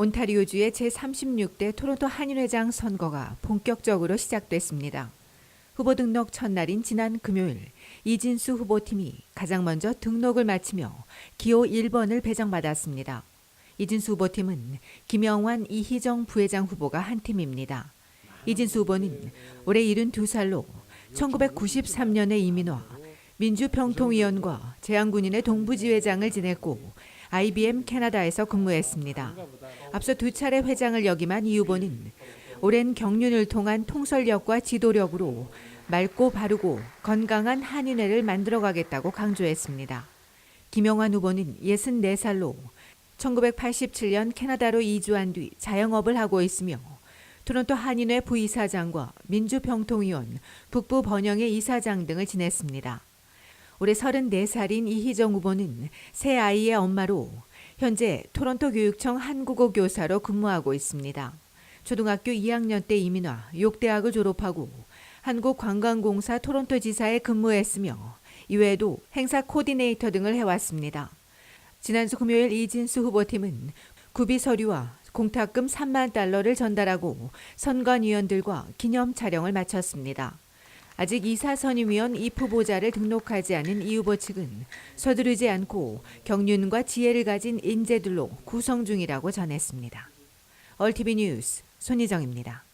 온타리오주의 제36대 토론토 한인회장 선거가 본격적으로 시작됐습니다. 후보 등록 첫날인 지난 금요일 이진수 후보팀이 가장 먼저 등록을 마치며 기호 1번을 배정받았습니다. 이진수 후보팀은 김영환, 이희정 부회장 후보가 한 팀입니다. 이진수 후보는 올해 72살로 1993년에 이민와 민주평통위원과 재향군인의 동부지회장을 지냈고 IBM 캐나다에서 근무했습니다. 앞서 두 차례 회장을 역임한 이 후보는 오랜 경륜을 통한 통솔력과 지도력으로 맑고 바르고 건강한 한인회를 만들어가겠다고 강조했습니다. 김영환 후보는 64살로 1987년 캐나다로 이주한 뒤 자영업을 하고 있으며 토론토 한인회 부이사장과 민주평통위원, 북부 번영회 이사장 등을 지냈습니다. 올해 34살인 이희정 후보는 새 아이의 엄마로 현재 토론토 교육청 한국어 교사로 근무하고 있습니다. 초등학교 2학년 때 이민와 욕대학을 졸업하고 한국관광공사 토론토 지사에 근무했으며 이외에도 행사 코디네이터 등을 해왔습니다. 지난주 금요일 이진수 후보팀은 구비 서류와 공탁금 3만 달러를 전달하고 선관위원들과 기념 촬영을 마쳤습니다. 아직 이사 선임위원 입 후보자를 등록하지 않은 이 후보 측은 서두르지 않고 경륜과 지혜를 가진 인재들로 구성 중이라고 전했습니다. 얼티비 뉴스 손희정입니다.